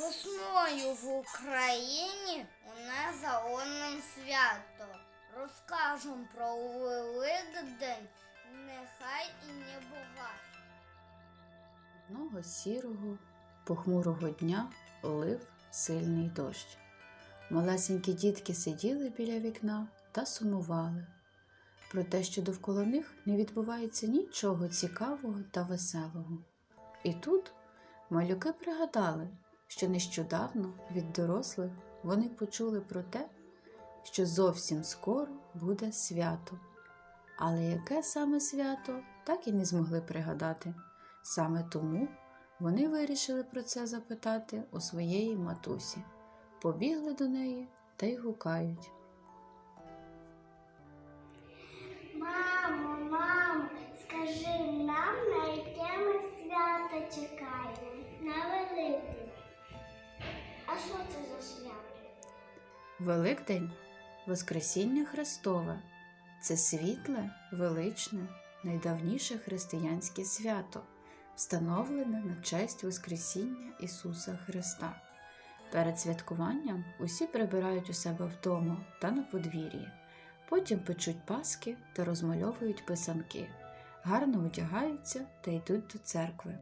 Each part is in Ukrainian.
Весною в Україні у нас загонним свято. Розкажем про Великдень, нехай і не багато. Одного сірого, похмурого дня лив сильний дощ. Малесенькі дітки сиділи біля вікна та сумували про те, що довкола них не відбувається нічого цікавого та веселого. І тут малюки пригадали, що нещодавно від дорослих вони почули про те, що зовсім скоро буде свято. Але яке саме свято, так і не змогли пригадати. Саме тому вони вирішили про це запитати у своєї матусі. Побігли до неї та й гукають. Мамо, мамо, скажи нам, на яке ми свято чекаємо? Що це за свято? Великдень Воскресіння Христове це світле, величне, найдавніше християнське свято, встановлене на честь Воскресіння Ісуса Христа. Перед святкуванням усі прибирають у себе вдома та на подвір'ї. Потім печуть паски та розмальовують писанки, гарно одягаються та йдуть до церкви.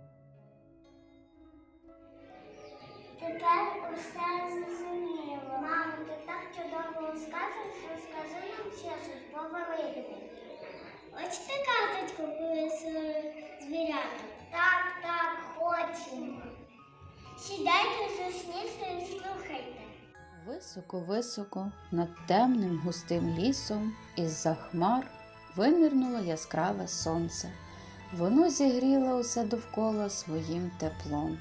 Тепер усе зрозуміло. Мамо, ти так чудово розказуєш, розкажи нам ще щось про Великдень. Хочете казочку про звірята? Так, так, хочемо. Сідайте, засніться і слухайте. Високо-високо над темним густим лісом із-за хмар винирнуло яскраве сонце. Воно зігріло усе довкола своїм теплом.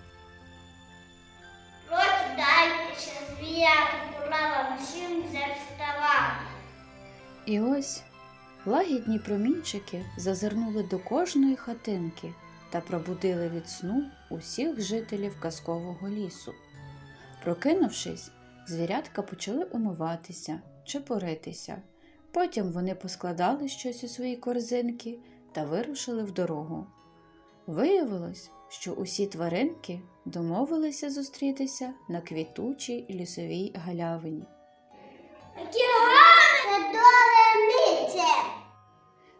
І ось лагідні промінчики зазирнули до кожної хатинки та пробудили від сну усіх жителів казкового лісу. Прокинувшись, звірятка почали умиватися, чепуритися. Потім вони поскладали щось у свої корзинки та вирушили в дорогу. Виявилось, що усі тваринки домовилися зустрітися на квітучій лісовій галявині.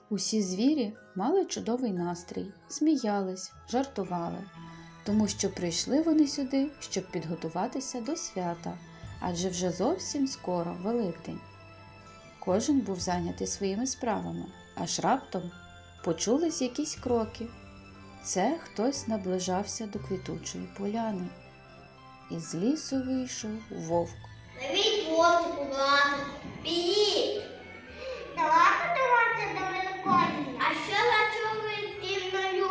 Усі звірі мали чудовий настрій, сміялись, жартували, тому що прийшли вони сюди, щоб підготуватися до свята, адже вже зовсім скоро Великдень. Кожен був зайнятий своїми справами, аж раптом почулись якісь кроки. Це хтось наближався до квітучої поляни. Із лісу вийшов вовк. Навіть вовчику ладу, підіть. Давайте давайте до Великодня. А що за чого ви дивно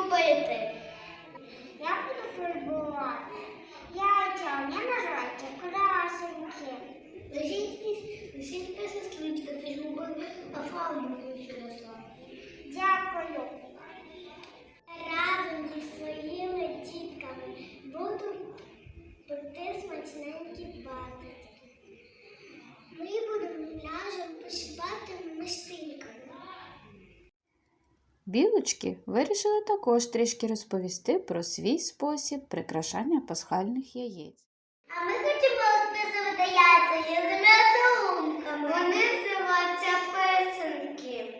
Білочки вирішили також трішки розповісти про свій спосіб прикрашання пасхальних яєць. А ми хочемо розписувати яйця веселунками. Вони називаються писанки.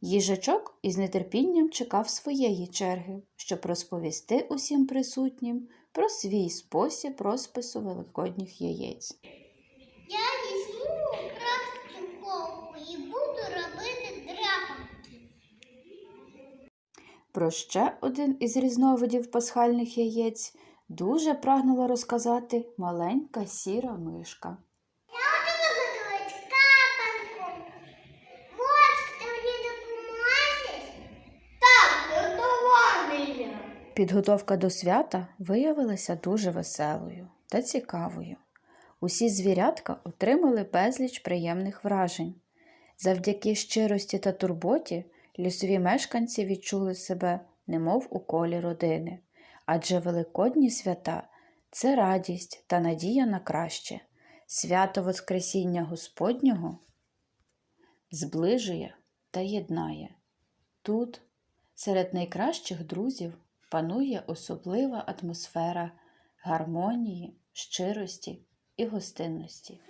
Їжачок із нетерпінням чекав своєї черги, щоб розповісти усім присутнім про свій спосіб розпису великодніх яєць. Я Про ще один із різновидів пасхальних яєць дуже прагнула розказати маленька сіра мишка. Підготовка до свята виявилася дуже веселою та цікавою. Усі звірятка отримали безліч приємних вражень. Завдяки щирості та турботі лісові мешканці відчули себе немов у колі родини, адже великодні свята це радість та надія на краще. Свято Воскресіння Господнього зближує та єднає. Тут, серед найкращих друзів, панує особлива атмосфера гармонії, щирості і гостинності.